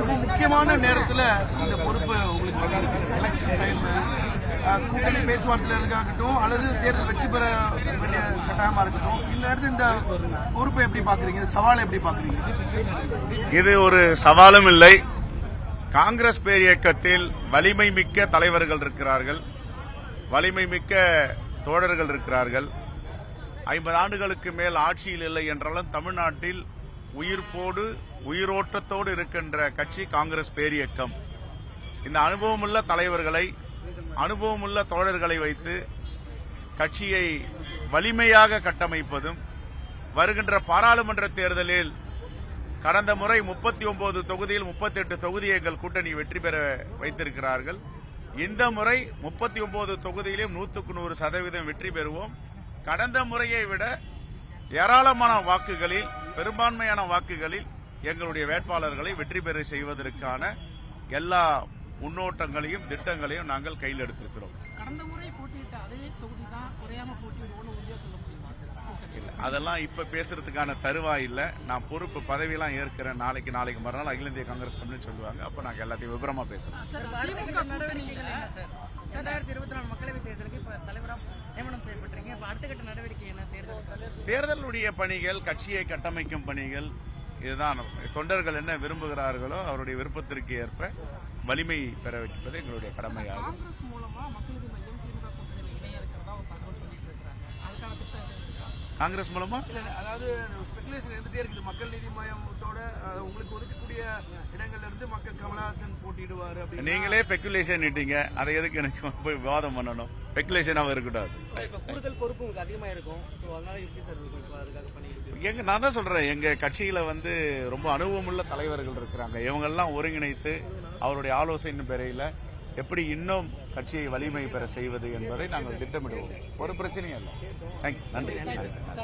ரொம்ப முக்கியமான நேரத்துல இந்த பொறுப்பு உங்களுக்கு வந்திருக்கு எலெக்ஷன் டைம் கூட்டணி பேச்சுவார்த்தையில இருக்காகட்டும் அல்லது தேர்தல் வெற்றி பெற வேண்டிய கட்டாயமா இருக்கட்டும் இந்த இடத்துல இந்த பொறுப்பை எப்படி பாக்குறீங்க? சவாலை எப்படி பாக்குறீங்க? இது ஒரு சவாலும் இல்லை. காங்கிரஸ் பேர் இயக்கத்தில் வலிமை மிக்க தலைவர்கள் இருக்கிறார்கள். வலிமை மிக்க தோழர்கள் இருக்கிறார்கள். ஐம்பது ஆண்டுகளுக்கு மேல் ஆட்சியில் இல்லை என்றாலும் தமிழ்நாட்டில் உயிர்ப்போடு உயிரோட்டத்தோடு இருக்கின்ற கட்சி காங்கிரஸ் பேரியக்கம். இந்த அனுபவமுள்ள தலைவர்களை அனுபவமுள்ள தோழர்களை வைத்து கட்சியை வலிமையாக கட்டமைப்பதும் வருகின்ற பாராளுமன்ற தேர்தலில் கடந்த முறை முப்பத்தி ஒன்பது தொகுதியில் முப்பத்தி எட்டு தொகுதி எங்கள் கூட்டணி வெற்றி பெற வைத்திருக்கிறார்கள். இந்த முறை முப்பத்தி ஒன்பது தொகுதியிலும் நூற்றுக்கு நூறு சதவீதம் வெற்றி பெறுவோம். கடந்த முறையை விட ஏராளமான வாக்குகளில் பெரும்பான்மையான வாக்குகளில் எங்களுடைய வேட்பாளர்களை வெற்றி பெற செய்வதற்கான எல்லா முன்னோட்டங்களையும் திட்டங்களையும் நாங்கள் கையில் எடுத்திருக்கிறோம். கடந்த முறை போட்டியிட்ட அதே தொகுதி தான் குறையாம போட்டியிடுவோம்னு உறுதியா சொல்ல முடியுமா? கூட்டணி இல்ல அதெல்லாம் இப்ப பேசுறதுக்கான தருவாய் இல்ல. நான் பொறுப்பு பதவியெல்லாம் ஏற்கிறேன். நாளைக்கு நாளைக்கு மறுநாள் அகில இந்திய காங்கிரஸ் கமிட்டி சொல்லுவாங்க. அப்ப நாங்க எல்லாத்தையும் விவரமா சார் ரெண்டாயிரத்தி இருபத்தி நாலு மக்களவைத் தேர்தலுக்கு இப்ப தலைவரா நியமனம் செய்யப்பட்டிருக்கீங்க. அடுத்த கட்ட நடவடிக்கை தேர்தலுடைய பணிகள் கட்சியை கட்டமைக்கும் பணிகள் இதுதான். தொண்டர்கள் என்ன விரும்புகிறார்களோ அவருடைய விருப்பத்திற்கு ஏற்ப வலிமை பெற வைப்பது எங்களுடைய கடமையாகும். காங்கிரஸ் மூலமா? அதாவது ஸ்பெகுலேஷன் இருந்துட்டே இருக்குது. மக்கள் நீதி மையத்தோட அஹ், உங்களுக்கு ஒதுக்கக்கூடிய இடங்கள்ல இருந்து மக்கள் கமலஹாசன் போட்டியிடுவாரு அப்படின்னு நீங்களே ஸ்பெகுலேஷன் இட்டீங்க. அதை எதுக்கு எனக்கு போய் விவாதம் பண்ணணும்? ஸ்பெகுலேஷனாக இருக்கக்கூடாது. இப்ப கூடுதல் பொறுப்பு உங்களுக்கு அதிகமா இருக்கும். சோ அதனால எப்படி சார் அதுக்காக எங்க நான் தான் சொல்றேன். எங்க கட்சியில வந்து ரொம்ப அனுபவமுள்ள தலைவர்கள் இருக்கிறாங்க. இவங்க எல்லாம் ஒருங்கிணைத்து அவருடைய ஆலோசனை பெறையில எப்படி இன்னும் கட்சியை வலிமை பெற செய்வது என்பதை நாங்கள் திட்டமிடுவோம். ஒரு பிரச்சனையும் இல்லை. நன்றி.